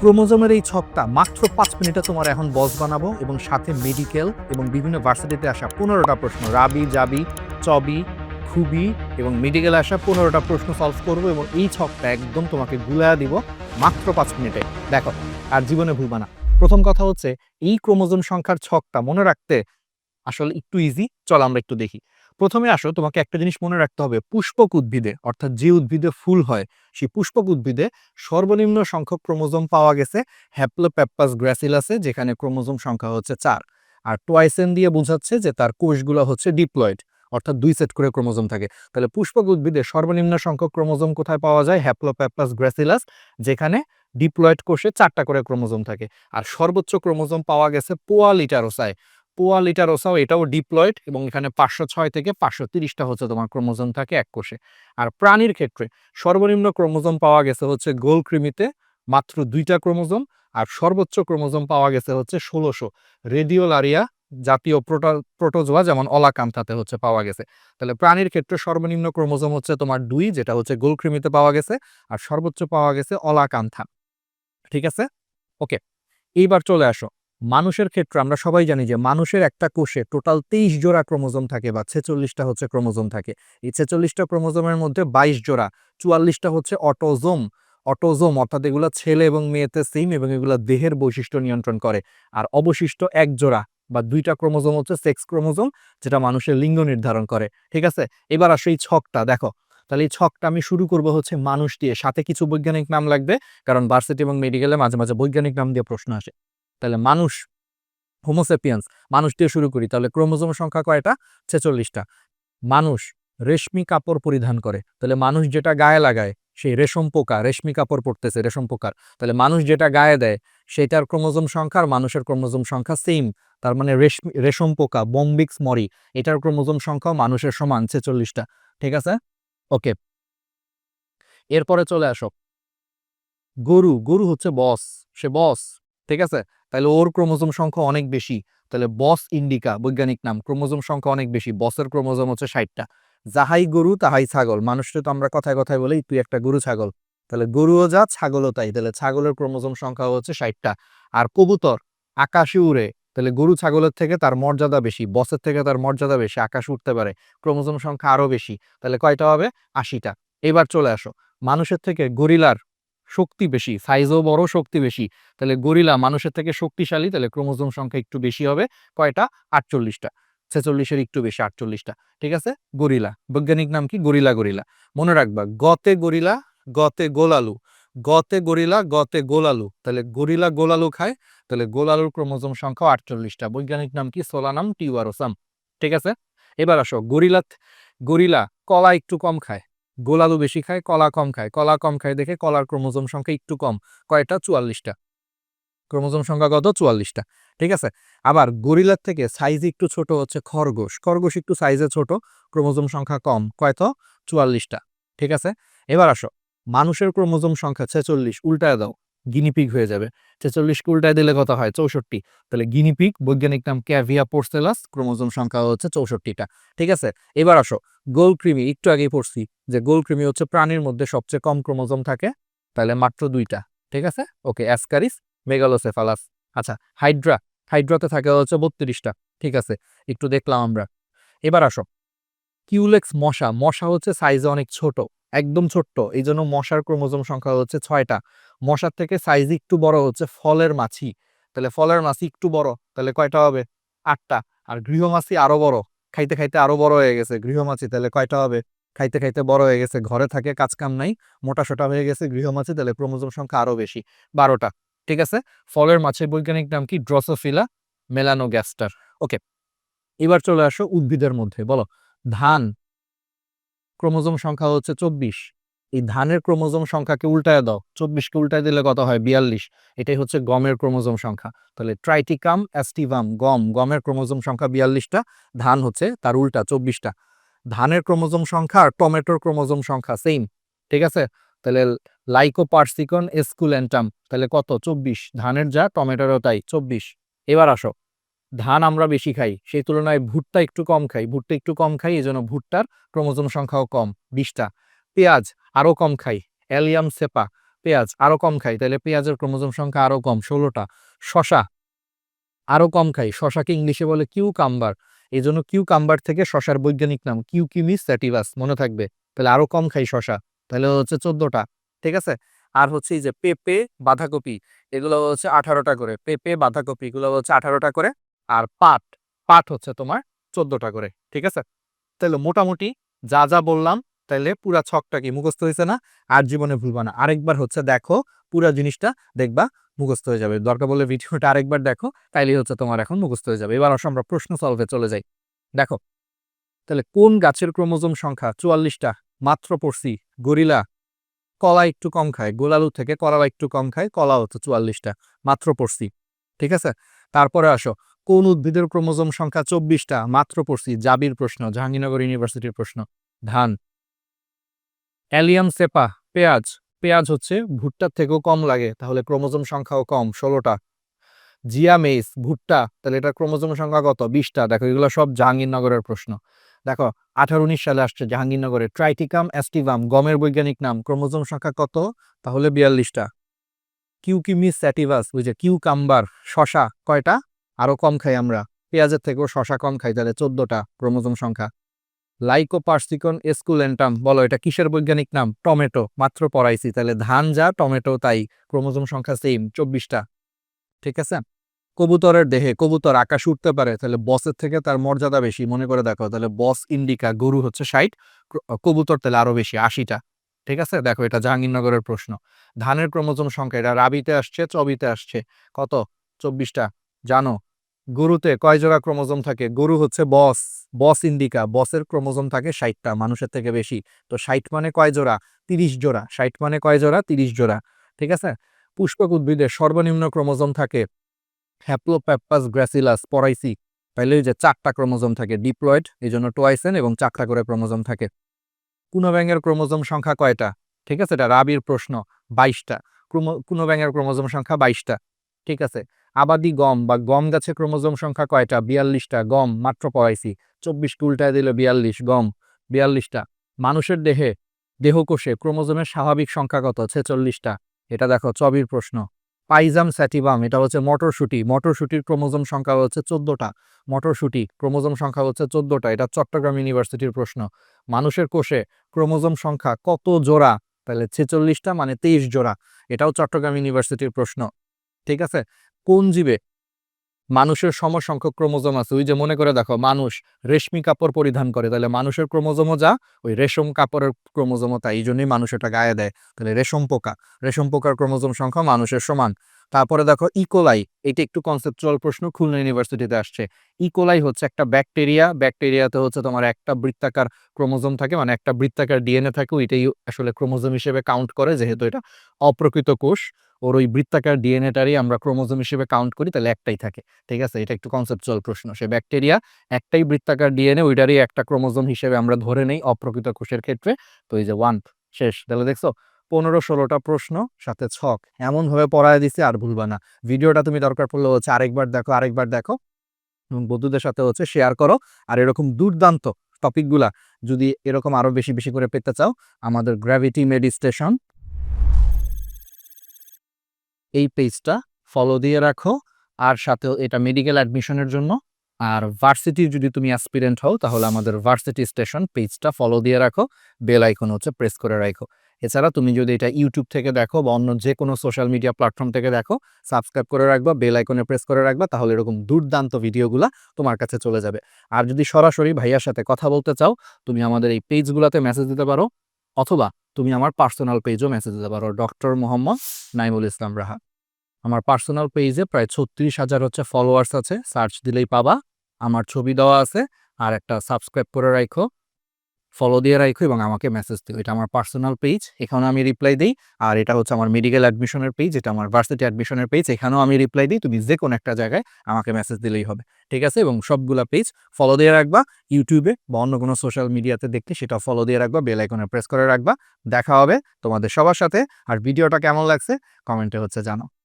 ক্রোমোজোমের এই ছকটা মাত্র পাঁচ মিনিটে তোমার এখন বস বানাবো এবং সাথে মেডিকেল এবং বিভিন্ন ভার্সিটিতে আসা পনেরোটা প্রশ্ন। রাবি, জাবি, চবি খুবই এবং মেডিকেলে আসা পনেরোটা প্রশ্ন সলভ করব এবং এই ছকটা একদম তোমাকে গুলা দিব মাত্র পাঁচ মিনিটে। দেখো, আর জীবনে ভুলবা না। প্রথম কথা হচ্ছে, এই ক্রোমোজোম সংখ্যার ছকটা মনে রাখতে আসলে একটু ইজি চল আমরা একটু দেখি। প্রথমে আসো, তোমাকে একটা জিনিস মনে রাখতে হবে, পুষ্পক উদ্ভিদে, অর্থাৎ যে উদ্ভিদে ফুল হয়, সেই পুষ্পক উদ্ভিদে সর্বনিম্ন সংখ্যক ক্রোমোজোম পাওয়া গেছে হ্যাপ্লোপ্যাপাস গ্র্যাসিলাসে যেখানে ক্রোমোজোম সংখ্যা হচ্ছে চার। আর টোয়াইসেন দিয়ে বোঝাচ্ছে যে তার কোষগুলো হচ্ছে ডিপ্লয়েড অর্থাৎ দুই সেট করে ক্রোমোজোম থাকে। তাহলে পুষ্পক উদ্ভিদে সর্বনিম্ন সংখ্যক ক্রোমোজোম কোথায় পাওয়া যায়? হ্যাপ্লোপ্যাপাস গ্র্যাসিলাস যেখানে ডিপ্লয়েড কোষে চারটা করে ক্রোমোজোম থাকে। আর সর্বোচ্চ ক্রোমোজোম পাওয়া গেছে পোয়া পোয়া লিটারোসাও এটাও ডিপ্লয়েড এবং এখানে পাঁচশো ছয় থেকে পাঁচশো তিরিশটা হচ্ছে তোমার ক্রোমোজোম থাকে এক কোষে। আর প্রাণীর ক্ষেত্রে সর্বনিম্ন ক্রোমোজোম পাওয়া গেছে হচ্ছে গোল কৃমিতে মাত্র দুইটা ক্রোমোজোম আর সর্বোচ্চ ক্রোমোজোম পাওয়া গেছে হচ্ছে ষোলোশো। রেডিওলারিয়া জাতীয় প্রোটো, প্রোটোজোয়া যেমন অলাকান্থাতে হচ্ছে পাওয়া গেছে। তাহলে প্রাণীর ক্ষেত্রে সর্বনিম্ন ক্রোমোজোম হচ্ছে তোমার দুই যেটা হচ্ছে গোলকৃমিতে পাওয়া গেছে আর সর্বোচ্চ পাওয়া গেছে অলাকান্থা। ঠিক আছে? ওকে, এইবার চলে আসো। মানুষের ক্ষেত্রে আমরা সবাই জানি যে মানুষের একটা কোষে টোটাল তেইশ জোড়া ক্রোমোজোম থাকে বা ছেচল্লিশটা হচ্ছে ক্রোমোজোম থাকে। এই ছেচল্লিশটা ক্রোমোজোমের মধ্যে বাইশ জোড়া, চুয়াল্লিশটা হচ্ছে অটোজোম। অটোজোম অর্থাৎ এগুলো ছেলে এবং মেয়েতে সেম এবং এগুলো দেহের বৈশিষ্ট্য নিয়ন্ত্রণ করে। আর অবশিষ্ট এক জোড়া বা দুইটা ক্রোমোজোম হচ্ছে সেক্স ক্রোমোজোম, যেটা মানুষের লিঙ্গ নির্ধারণ করে। ঠিক আছে? এবার আসো এই ছকটা, দেখো। তাহলে এই ছকটা আমি শুরু করব হচ্ছে মানুষ দিয়ে। সাথে কিছু বৈজ্ঞানিক নাম লাগবে, কারণ ভার্সিটি এবং মেডিকেলে মাঝে মাঝে বৈজ্ঞানিক নাম দিয়ে প্রশ্ন আসে। তাহলে মানুষ হোমোসেপিয়ান্স মানুষ দিয়ে শুরু করি, তাহলে ক্রোমোজোম সংখ্যা কয়টা? ছেচল্লিশটা। মানুষ রেশমি কাপড় পরিধান করে, তাহলে মানুষ যেটা গায়ে লাগায়, সেই রেশম পোকা, রেশমি কাপড় পরতেছে, রেশম পোকার। তাহলে মানুষ যেটা গায়ে দেয় সেটার ক্রোমোজোম সংখ্যা আর মানুষের ক্রোমোজোম সংখ্যা সেম তার মানে রেশমি, রেশম পোকা বম্বিক্স মরি এটার ক্রোমোজোম সংখ্যাও মানুষের সমান, ছেচল্লিশটা। ঠিক আছে? ওকে। এরপরে চলে আসো। গরু গরু হচ্ছে বস, সে বস, ঠিক আছে? তাহলে ওর ক্রোমোজোম সংখ্যা অনেক বেশি। তাহলে বস ইন্ডিকা, বৈজ্ঞানিক নাম, ক্রোমোজোম সংখ্যা অনেক বেশি, বসের ক্রোমোজোম হচ্ছে ষাটটা। যাহাই গরু, তাহাই ছাগল। মানুষটা তো আমরা কথায় কথায় বলি, তুই একটা গরু, ছাগল। তাহলে গরুও যা, ছাগলও তাই। তাহলে ছাগলের ক্রোমোজোম সংখ্যা হচ্ছে ষাটটা। আর কবুতর, আকাশে উড়ে তাহলে গরু ছাগলের থেকে তার মর্যাদা বেশি, বসের থেকে তার মর্যাদা বেশি, আকাশ উঠতে পারে, ক্রোমোজোম সংখ্যা আরও বেশি। তাহলে কয়টা হবে? আশিটা। এবার চলে আসো। মানুষের থেকে গরিলার শক্তি বেশি সাইজও বড়, শক্তি বেশি। তাহলে গরিলা মানুষের থেকে শক্তিশালী, তাহলে ক্রোমোজোম সংখ্যা একটু বেশি হবে। কয়টা? আটচল্লিশটা। ছেচল্লিশের একটু বেশি, আটচল্লিশটা। ঠিক আছে? গরিলা। বৈজ্ঞানিক নাম কি? Gorilla gorilla. মনে রাখবা, গতে গরিলা, গতে গোলালু। গতে গরিলা, গতে গোলালু। তাহলে গরিলা গোলালু খায়, তাহলে গোলালুর ক্রোমোজোম সংখ্যা আটচল্লিশটা। বৈজ্ঞানিক নাম কি? সোলানাম টিউয়ারোসাম ঠিক আছে? এবার আসো, গরিলা গরিলা কলা একটু কম খায়। গোলালু বেশি খায়, কলা কম খায়। কলা কম খায় দেখে কলার ক্রোমোজোম সংখ্যা একটু কম কয়টা চুয়াল্লিশটা। ক্রোমোজোম সংখ্যা কত? চুয়াল্লিশটা। ঠিক আছে? আবার গরিলার থেকে সাইজ একটু ছোট হচ্ছে খরগোশ। খরগোশ একটু সাইজে ছোট, ক্রোমোজোম সংখ্যা কম, কয়ত? চুয়াল্লিশটা। ঠিক আছে? এবার আসো। মানুষের ক্রোমোজোম সংখ্যা ছেচল্লিশ, উল্টায় দাও। গিনিপিগ হয়ে যাবে। ছেচল্লিশকে উল্টায় দিলে কত হয়? চৌষট্টি। তাহলে গিনিপিগ বৈজ্ঞানিক নাম ক্যাভিয়া পোর্সেলাস ক্রোমোজোম সংখ্যা হচ্ছে চৌষট্টিটা। ঠিক আছে? এবার আসো, গোল একটু আগেই পড়ছি যে গোল হচ্ছে প্রাণীর মধ্যে সবচেয়ে কম ক্রোমোজোম থাকে, তাহলে মাত্র দুইটা। ঠিক আছে? Okay, Ascaris, megalocephalus. আচ্ছা হাইড্রা, হাইড্রাতে থাকে হচ্ছে বত্রিশটা। ঠিক আছে? একটু দেখলাম আমরা। এবার আসো, কিউলেক্স মশা মশা হচ্ছে সাইজে অনেক ছোট। একদম ছোট্ট। এই জন্য মশার ক্রোমোজোম সংখ্যা হচ্ছে ছয়টা। মশার থেকে সাইজ একটু বড় হচ্ছে ফলের মাছি। তাহলে ফলের মাছি একটু বড়, তাহলে কয়টা হবে? আটটা। আর গৃহমাছি আরও বড়। খাইতে খাইতে আরও বড় হয়ে গেছে গৃহমাছি, তাহলে কয়টা হবে? খাইতে খাইতে বড় হয়ে গেছে। ঘরে থাকে কাজ কাম নাই, মোটা সোটা হয়ে গেছে গৃহমাছি, তাহলে ক্রোমোজোম সংখ্যা আরও বেশি। বারোটা। ঠিক আছে? ফলের মাছের বৈজ্ঞানিক নাম কি? ড্রসোফিলা মেলানোগ্যাস্টার ওকে এবার চলে আসো উদ্ভিদের মধ্যে। বলো, ধান ক্রোমোজোম সংখ্যা হচ্ছে চব্বিশ। এই ধানের ক্রোমোজোম সংখ্যাকে উল্টায় দাও। চব্বিশকে উল্টায় দিলে কত হয়? বিয়াল্লিশ। এটাই হচ্ছে গমের ক্রোমোজোম সংখ্যা। তাহলে ট্রাইটিকাম অ্যাস্টিভাম গম, গমের ক্রোমোজোম সংখ্যা বিয়াল্লিশটা, ধান হচ্ছে তার উল্টা, চব্বিশটা। ধানের ক্রোমোজোম সংখ্যা আর টমেটোর ক্রোমোজোম সংখ্যা সেম ঠিক আছে? তাহলে লাইকোপার্সিকন এসকুলেন্টাম তাহলে কত? চব্বিশ। ধানের যা, টমেটোরও তাই, চব্বিশ। এবার আসো। ধান আমরা বেশি খাই, সেই তুলনায় ভুট্টা একটু কম খাই। ভুট্টা একটু কম খাই এই জন্য ভুট্টার ক্রোমোজোম সংখ্যাও কম। বিশটা। পেঁয়াজ আরও কম খাই অ্যালিয়াম সেপা, পেঁয়াজ আরও কম খাই তাহলে পেঁয়াজের ক্রোমোজোম সংখ্যা আরও কম, ষোলোটা। শশা আরও কম খাই শশাকে ইংলিশে বলে কিউ কাম্বার এই জন্য কিউ কাম্বার থেকে শশার বৈজ্ঞানিক নাম কিউ কিউকিমিস স্যাটিভাস মনে থাকবে। তাহলে আরও কম খাই শশা তাহলে হচ্ছে চোদ্দটা। ঠিক আছে? আর হচ্ছে এই যে পেঁপে, বাঁধাকপি, এগুলো হচ্ছে আঠারোটা করে। পেঁপে, বাঁধাকপি, এগুলো হচ্ছে আঠারোটা করে। আর পাট পাট হচ্ছে তোমার চোদ্দটা করে, ঠিক আছে? তাহলে মোটামুটি যা যা বললাম তাহলে পুরা ছকটা কি মুখস্থ হয়েছে না? আর জীবনে ভুলবা না। আরেকবার হচ্ছে দেখো, পুরা জিনিসটা দেখবা, মুখস্থ হয়ে যাবে। দরকার বলে ভিডিওটা আরেকবার দেখো তাইলে হচ্ছে তোমার এখন মুখস্থ হয়ে যাবে। এবার আসো আমরা প্রশ্ন সলভে চলে যাই। দেখো তাহলে কোন গাছের ক্রোমোজোম সংখ্যা চুয়াল্লিশটা? মাত্র পড়ছি, গরিলা। কলা একটু কম খায়, গোলালু থেকে কলা একটু কম খায় কলা হচ্ছে চুয়াল্লিশটা। মাত্র পড়ছি, ঠিক আছে? তারপরে আসো কোন উদ্ভিদের ক্রোমোজোম সংখ্যা চব্বিশটা? মাত্র পড়ছি, জাবির প্রশ্ন, জাহাঙ্গীরনগর ইউনিভার্সিটির প্রশ্ন। ধান। অ্যালিয়াম সেপা, পেঁয়াজ। পেঁয়াজ হচ্ছে ভুট্টার থেকেও কম লাগে, তাহলে ক্রোমোজোম সংখ্যাও কম, ষোলোটা। জিয়া মেইস, ভুট্টা, তাহলে এটা ক্রোমোজোম সংখ্যা কত? বিশটা। দেখো, এগুলো সব জাহাঙ্গীরনগরের প্রশ্ন। দেখো, আঠারো উনিশ সালে আসছে জাহাঙ্গীরনগরে। ট্রাইটিকাম অ্যাস্টিভাম গমের বৈজ্ঞানিক নাম, ক্রোমোজোম সংখ্যা কত? তাহলে বিয়াল্লিশটা। কিউকিমিস স্যাটিভাস বুঝে কিউকাম্বার শশা কয়টা? আরও কম খাই আমরা। পেঁয়াজের থেকেও শশা কম খাই, তাহলে চোদ্দোটা ক্রোমোজোম সংখ্যা। লাইকোপার্সিকন এসকুলেন্টাম, বলো এটা কিসের বৈজ্ঞানিক নাম? টমেটো, মাত্র পড়াইছি, তাহলে ধান যা, টমেটো তাই, ক্রোমোজোম সংখ্যা সেম চব্বিশটা। ঠিক আছে? কবুতরের দেহে, কবুতর আকাশ উঠতে পারে, তাহলে বসের থেকে তার মর্যাদা বেশি, মনে করে দেখো, তাহলে বস ইন্ডিকা, গরু হচ্ছে ষাট কবুতর তাহলে আরও বেশি, আশিটা। ঠিক আছে? দেখো, এটা জাহাঙ্গীরনগরের প্রশ্ন। ধানের ক্রোমোজোম সংখ্যা, এটা রাবিতে আসছে, চবিতে আসছে, কত? চব্বিশটা। জানো? গরুতে কয় জোড়া ক্রোমোজোম থাকে? গরু হচ্ছে বস বস ইন্ডিকা। বসের ক্রোমোজোম থাকে ষাটটা, মানুষের থেকে বেশি। তো ষাট মানে কয় জোড়া? তিরিশ জোড়া। ষাট মানে কয় জোড়া? তিরিশ জোড়া। ঠিক আছে? পুষ্পক উদ্ভিদের সর্বনিম্ন ক্রোমোজোম থাকে হ্যাপ্লোপ্যাপাস গ্র্যাসিলাস পরাইসি। তাইলে যে চারটা ক্রোমোজোম থাকে, ডিপ্লয়েড, এই জন্য টোয়াইসেন এবং চারটা করে ক্রোমোজোম থাকে। কুনো ব্যাঙের ক্রোমোজোম সংখ্যা কয়টা? ঠিক আছে? এটা রাবির প্রশ্ন, বাইশটা। কুনো ব্যাঙের ক্রোমোজোম সংখ্যা বাইশটা। ঠিক আছে? আবাদি গম বা গম গাছে ক্রোমোজোম সংখ্যা কয়টা? বিয়াল্লিশটা। গম, মাত্র পড়াইছি। চব্বিশ উল্টায় দিলে বিয়াল্লিশ, গম বিয়াল্লিশটা। মানুষের দেহে, দেহকোষে ক্রোমোজোমের স্বাভাবিক সংখ্যা কত? ছেচল্লিশটা। এটা দেখো, চবির প্রশ্ন। পাইজাম স্যাটিবাম, এটা হচ্ছে মটরশুটি। মটরশুটির ক্রোমোজোম সংখ্যা হচ্ছে চোদ্দটা। মটরশুটি ক্রোমোজোম সংখ্যা হচ্ছে চোদ্দটা। এটা চট্টগ্রাম ইউনিভার্সিটির প্রশ্ন। মানুষের কোষে ক্রোমোজোম সংখ্যা কত জোড়া? তাহলে ছেচল্লিশটা মানে তেইশ জোড়া। এটাও চট্টগ্রাম ইউনিভার্সিটির প্রশ্ন। ঠিক আছে? কোন জীবে? মানুষের সমসংখ্যক ক্রোমোজোম আছে। ওই যে মনে করে দেখো, মানুষ রেশমি কাপড় পরিধান করে। তাহলে মানুষের ক্রোমোজোমও যা, ওই রেশম কাপড়ের ক্রোমোজোমও তাই। এই জন্যই মানুষ এটা গায়ে দেয়। তাহলে রেশম পোকা। রেশম পোকার ক্রোমোজোম সংখ্যা মানুষের সমান। তারপরে দেখো ইকোলাই এটা একটু কনসেপচুয়াল প্রশ্ন, খুলনা ইউনিভার্সিটিতে আসছে। ইকোলাই হচ্ছে একটা ব্যাকটেরিয়া ব্যাকটেরিয়াতে হচ্ছে তোমার একটা বৃত্তাকার ক্রোমোজোম থাকে মানে একটা বৃত্তাকার ডিএনএ থাকে, ওইটাই আসলে ক্রোমোজোম হিসেবে কাউন্ট করে, যেহেতু এটা অপ্রকৃত কোষ, ওর ওই বৃত্তাকার ডিএনএটারই আমরা ক্রোমোজোম হিসেবে কাউন্ট করি, তাহলে একটাই থাকে, ঠিক আছে? এটা একটু কনসেপচুয়াল প্রশ্ন, সে ব্যাকটেরিয়া একটাই বৃত্তাকার ডিএনএ ওইটারই একটা ক্রোমোজোম হিসেবে আমরা ধরে নেই অপ্রকৃত কোষের ক্ষেত্রে, তো এই যে ওয়ান শেষ, তাহলে দেখছ? পনেরো ষোলোটা প্রশ্ন, সাথে ছক। এমনভাবে পড়ায় দিছে আর ভুলবা না। ভিডিওটা তুমি দরকার পড়লে হচ্ছে আরেকবার দেখো আরেকবার দেখো। এবং বন্ধুদের সাথে হচ্ছে শেয়ার করো। আর এরকম দুর্দান্ত টপিকগুলা যদি এরকম আরও বেশি বেশি করে পেতে চাও, আমাদের গ্র্যাভিটি মেডিস্টেশন এই পেজটা ফলো দিয়ে রাখো। আর সাথেও এটা মেডিকেল অ্যাডমিশনের জন্য। আর ভার্সিটির যদি তুমি অ্যাসপিরেন্ট হও, তাহলে আমাদের ভার্সিটি স্টেশন পেজটা ফলো দিয়ে রাখো। বেল আইকন হচ্ছে প্রেস করে রাখো। এছাড়া তুমি যদি এটা ইউটিউব থেকে দেখো বা অন্য যে কোনো সোশ্যাল মিডিয়া প্ল্যাটফর্ম থেকে দেখো সাবস্ক্রাইব করে রাখবা বেল আইকনে প্রেস করে রাখবা, তাহলে এরকম দুর্দান্ত ভিডিওগুলা তোমার কাছে চলে যাবে। আর যদি সরাসরি ভাইয়ার সাথে কথা বলতে চাও, তুমি আমাদের এই পেজগুলোতে মেসেজ দিতে পারো, অথবা তুমি আমার পার্সোনাল পেজও মেসেজ দিতে পারো ডক্টর মোহাম্মদ নাইমুল ইসলাম রাহা আমার পার্সোনাল পেজে প্রায় ছত্রিশ হাজার হচ্ছে ফলোয়ার্স আছে সার্চ দিলেই পাবা, আমার ছবি দেওয়া আছে, আর একটা সাবস্ক্রাইব করে রাখো। ফলো দিয়ে রাখো এবং আমাকে মেসেজ দিও। এটা আমার পার্সোনাল পেজ এখানে আমি রিপ্লাই দিই। আর এটা হচ্ছে আমার মেডিকেল অ্যাডমিশনের পেজ এটা আমার ভার্সিটি অ্যাডমিশনের পেজ এখানেও আমি রিপ্লাই দিই। তুমি যে কোনো একটা জায়গায় আমাকে মেসেজ দিলেই হবে। ঠিক আছে? এবং সবগুলা পেজ ফলো দিয়ে রাখবা। ইউটিউবে বা অন্য কোনো সোশ্যাল মিডিয়াতে দেখলে সেটা ফলো দিয়ে রাখবা বেল আইকনে প্রেস করে রাখবা। দেখা হবে তোমাদের সবার সাথে। আর ভিডিওটা কেমন লাগছে? কমেন্টে হচ্ছে জানো